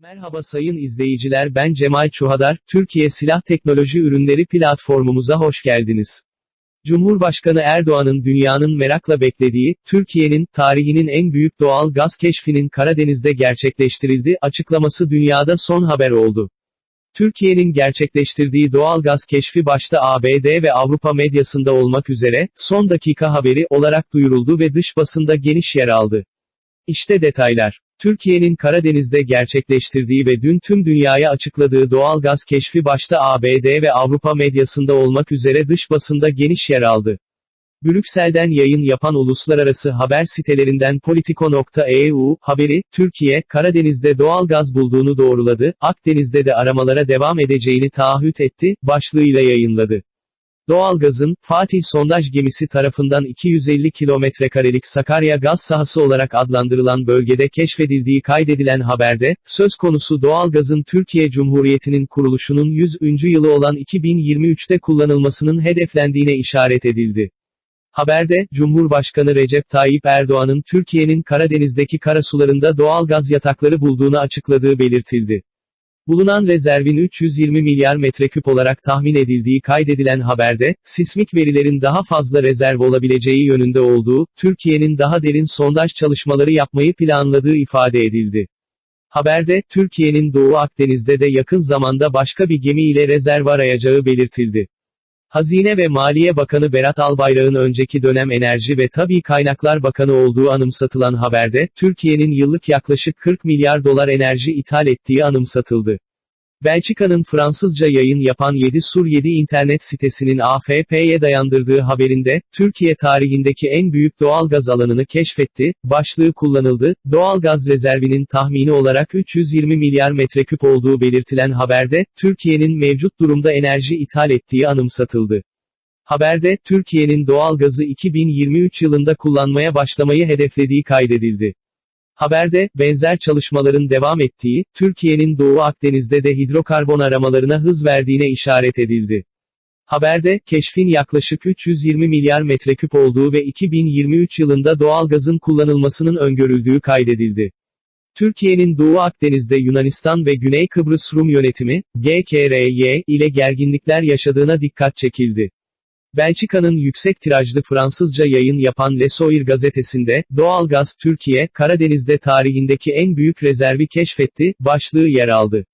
Merhaba sayın izleyiciler ben Cemal Çuhadar, Türkiye Silah Teknoloji Ürünleri platformumuza hoş geldiniz. Cumhurbaşkanı Erdoğan'ın dünyanın merakla beklediği, Türkiye'nin, tarihinin en büyük doğal gaz keşfinin Karadeniz'de gerçekleştirildi, açıklaması dünyada son haber oldu. Türkiye'nin gerçekleştirdiği doğal gaz keşfi başta ABD ve Avrupa medyasında olmak üzere, son dakika haberi olarak duyuruldu ve dış basında geniş yer aldı. İşte detaylar. Türkiye'nin Karadeniz'de gerçekleştirdiği ve dün tüm dünyaya açıkladığı doğal gaz keşfi başta ABD ve Avrupa medyasında olmak üzere dış basında geniş yer aldı. Brüksel'den yayın yapan uluslararası haber sitelerinden Politico.eu, haberi, Türkiye, Karadeniz'de doğal gaz bulduğunu doğruladı, Akdeniz'de de aramalara devam edeceğini taahhüt etti, başlığıyla yayınladı. Doğalgazın, Fatih sondaj gemisi tarafından 250 kilometrekarelik Sakarya gaz sahası olarak adlandırılan bölgede keşfedildiği kaydedilen haberde, söz konusu doğalgazın Türkiye Cumhuriyeti'nin kuruluşunun 100. yılı olan 2023'te kullanılmasının hedeflendiğine işaret edildi. Haberde, Cumhurbaşkanı Recep Tayyip Erdoğan'ın Türkiye'nin Karadeniz'deki karasularında doğal gaz yatakları bulduğunu açıkladığı belirtildi. Bulunan rezervin 320 milyar metreküp olarak tahmin edildiği kaydedilen haberde, sismik verilerin daha fazla rezerv olabileceği yönünde olduğu, Türkiye'nin daha derin sondaj çalışmaları yapmayı planladığı ifade edildi. Haberde, Türkiye'nin Doğu Akdeniz'de de yakın zamanda başka bir gemi ile rezerv arayacağı belirtildi. Hazine ve Maliye Bakanı Berat Albayrak'ın önceki dönem Enerji ve Tabi Kaynaklar Bakanı olduğu anımsatılan haberde, Türkiye'nin yıllık yaklaşık 40 milyar dolar enerji ithal ettiği anımsatıldı. Belçika'nın Fransızca yayın yapan 7 Sur 7 internet sitesinin AFP'ye dayandırdığı haberinde, Türkiye tarihindeki en büyük doğalgaz alanını keşfetti, başlığı kullanıldı, doğalgaz rezervinin tahmini olarak 320 milyar metreküp olduğu belirtilen haberde, Türkiye'nin mevcut durumda enerji ithal ettiği anımsatıldı. Haberde, Türkiye'nin doğalgazı 2023 yılında kullanmaya başlamayı hedeflediği kaydedildi. Haberde, benzer çalışmaların devam ettiği, Türkiye'nin Doğu Akdeniz'de de hidrokarbon aramalarına hız verdiğine işaret edildi. Haberde, keşfin yaklaşık 320 milyar metreküp olduğu ve 2023 yılında doğalgazın kullanılmasının öngörüldüğü kaydedildi. Türkiye'nin Doğu Akdeniz'de Yunanistan ve Güney Kıbrıs Rum yönetimi, GKRY, ile gerginlikler yaşadığına dikkat çekildi. Belçika'nın yüksek tirajlı Fransızca yayın yapan Le Soir gazetesinde, Doğalgaz Türkiye, Karadeniz'de tarihindeki en büyük rezervi keşfetti, başlığı yer aldı.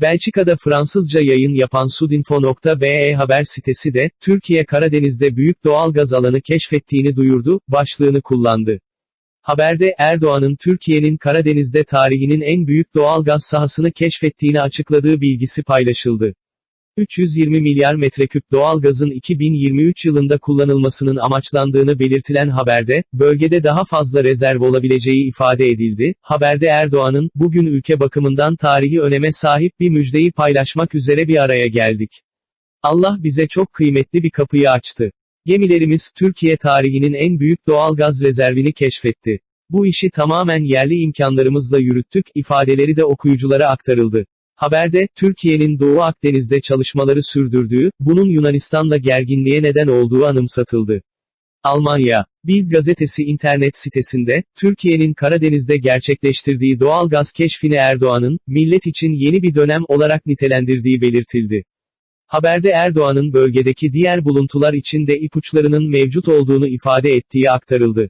Belçika'da Fransızca yayın yapan Sudinfo.be haber sitesi de, Türkiye Karadeniz'de büyük doğalgaz alanı keşfettiğini duyurdu, başlığını kullandı. Haberde Erdoğan'ın Türkiye'nin Karadeniz'de tarihinin en büyük doğalgaz sahasını keşfettiğini açıkladığı bilgisi paylaşıldı. 320 milyar metreküp doğalgazın 2023 yılında kullanılmasının amaçlandığını belirtilen haberde, bölgede daha fazla rezerv olabileceği ifade edildi. Haberde Erdoğan'ın, bugün ülke bakımından tarihi öneme sahip bir müjdeyi paylaşmak üzere bir araya geldik. Allah bize çok kıymetli bir kapıyı açtı. Gemilerimiz, Türkiye tarihinin en büyük doğalgaz rezervini keşfetti. Bu işi tamamen yerli imkanlarımızla yürüttük, ifadeleri de okuyuculara aktarıldı. Haberde, Türkiye'nin Doğu Akdeniz'de çalışmaları sürdürdüğü, bunun Yunanistan'la gerginliğe neden olduğu anımsatıldı. Almanya, Bild gazetesi internet sitesinde, Türkiye'nin Karadeniz'de gerçekleştirdiği doğal gaz keşfini Erdoğan'ın, millet için yeni bir dönem olarak nitelendirdiği belirtildi. Haberde Erdoğan'ın bölgedeki diğer buluntular için de ipuçlarının mevcut olduğunu ifade ettiği aktarıldı.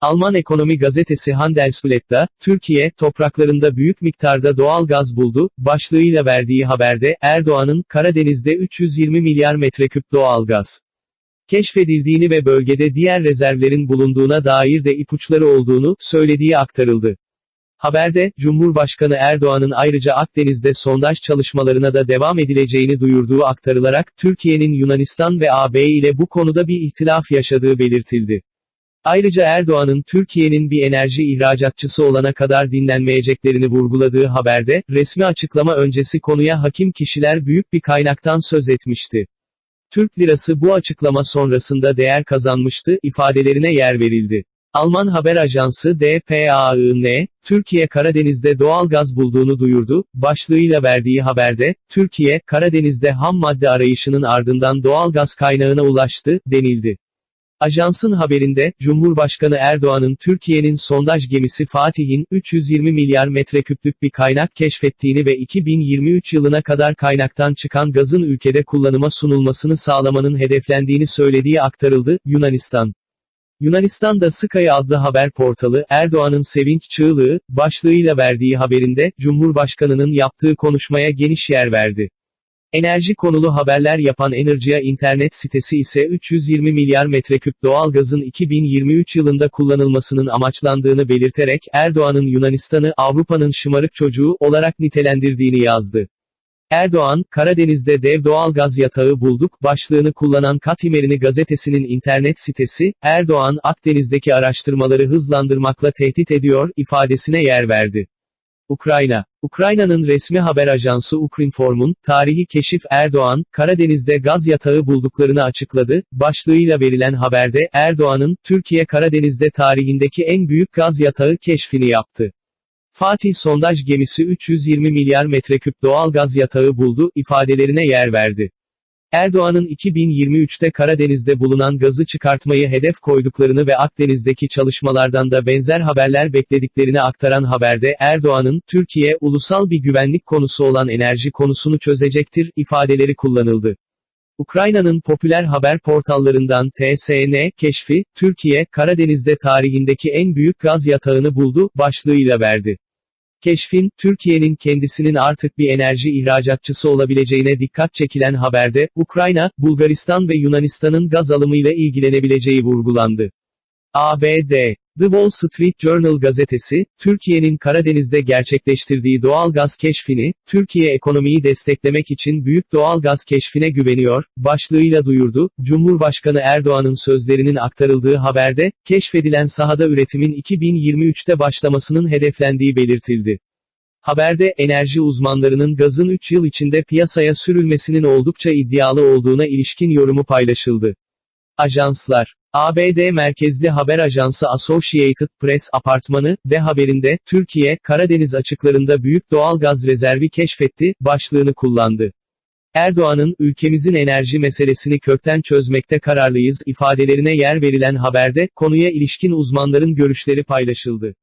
Alman ekonomi gazetesi Handelsblatt'ta, Türkiye, topraklarında büyük miktarda doğal gaz buldu, başlığıyla verdiği haberde, Erdoğan'ın, Karadeniz'de 320 milyar metreküp doğal gaz keşfedildiğini ve bölgede diğer rezervlerin bulunduğuna dair de ipuçları olduğunu, söylediği aktarıldı. Haberde, Cumhurbaşkanı Erdoğan'ın ayrıca Akdeniz'de sondaj çalışmalarına da devam edileceğini duyurduğu aktarılarak, Türkiye'nin Yunanistan ve AB ile bu konuda bir ihtilaf yaşadığı belirtildi. Ayrıca Erdoğan'ın Türkiye'nin bir enerji ihracatçısı olana kadar dinlenmeyeceklerini vurguladığı haberde, resmi açıklama öncesi konuya hakim kişiler büyük bir kaynaktan söz etmişti. Türk lirası bu açıklama sonrasında değer kazanmıştı, ifadelerine yer verildi. Alman haber ajansı DPAIN, Türkiye Karadeniz'de doğal gaz bulduğunu duyurdu, başlığıyla verdiği haberde, Türkiye, Karadeniz'de ham madde arayışının ardından doğal gaz kaynağına ulaştı, denildi. Ajansın haberinde, Cumhurbaşkanı Erdoğan'ın Türkiye'nin sondaj gemisi Fatih'in, 320 milyar metreküplük bir kaynak keşfettiğini ve 2023 yılına kadar kaynaktan çıkan gazın ülkede kullanıma sunulmasını sağlamanın hedeflendiğini söylediği aktarıldı, Yunanistan. Yunanistan'da Sky adlı haber portalı, Erdoğan'ın sevinç çığlığı, başlığıyla verdiği haberinde, Cumhurbaşkanının yaptığı konuşmaya geniş yer verdi. Enerji konulu haberler yapan Enerjia internet sitesi ise 320 milyar metreküp doğalgazın 2023 yılında kullanılmasının amaçlandığını belirterek, Erdoğan'ın Yunanistan'ı Avrupa'nın şımarık çocuğu olarak nitelendirdiğini yazdı. Erdoğan, Karadeniz'de dev doğalgaz yatağı bulduk, başlığını kullanan Katimerini gazetesinin internet sitesi, Erdoğan, Akdeniz'deki araştırmaları hızlandırmakla tehdit ediyor, ifadesine yer verdi. Ukrayna. Ukrayna'nın resmi haber ajansı Ukrinform'un, tarihi keşif Erdoğan, Karadeniz'de gaz yatağı bulduklarını açıkladı, başlığıyla verilen haberde, Erdoğan'ın, Türkiye Karadeniz'de tarihindeki en büyük gaz yatağı keşfini yaptı. Fatih sondaj gemisi 320 milyar metreküp doğal gaz yatağı buldu, ifadelerine yer verdi. Erdoğan'ın 2023'te Karadeniz'de bulunan gazı çıkartmayı hedef koyduklarını ve Akdeniz'deki çalışmalardan da benzer haberler beklediklerini aktaran haberde Erdoğan'ın, Türkiye, ulusal bir güvenlik konusu olan enerji konusunu çözecektir, ifadeleri kullanıldı. Ukrayna'nın popüler haber portallarından TSN, keşfi, Türkiye, Karadeniz'de tarihindeki en büyük gaz yatağını buldu, başlığıyla verdi. Keşfin, Türkiye'nin kendisinin artık bir enerji ihracatçısı olabileceğine dikkat çekilen haberde, Ukrayna, Bulgaristan ve Yunanistan'ın gaz alımıyla ilgilenebileceği vurgulandı. ABD The Wall Street Journal gazetesi, Türkiye'nin Karadeniz'de gerçekleştirdiği doğal gaz keşfini, Türkiye ekonomiyi desteklemek için büyük doğal gaz keşfine güveniyor, başlığıyla duyurdu, Cumhurbaşkanı Erdoğan'ın sözlerinin aktarıldığı haberde, keşfedilen sahada üretimin 2023'te başlamasının hedeflendiği belirtildi. Haberde, enerji uzmanlarının gazın 3 yıl içinde piyasaya sürülmesinin oldukça iddialı olduğuna ilişkin yorumu paylaşıldı. Ajanslar ABD merkezli haber ajansı Associated Press apartmanı, de haberinde, Türkiye, Karadeniz açıklarında büyük doğal gaz rezervi keşfetti, başlığını kullandı. Erdoğan'ın, ülkemizin enerji meselesini kökten çözmekte kararlıyız ifadelerine yer verilen haberde, konuya ilişkin uzmanların görüşleri paylaşıldı.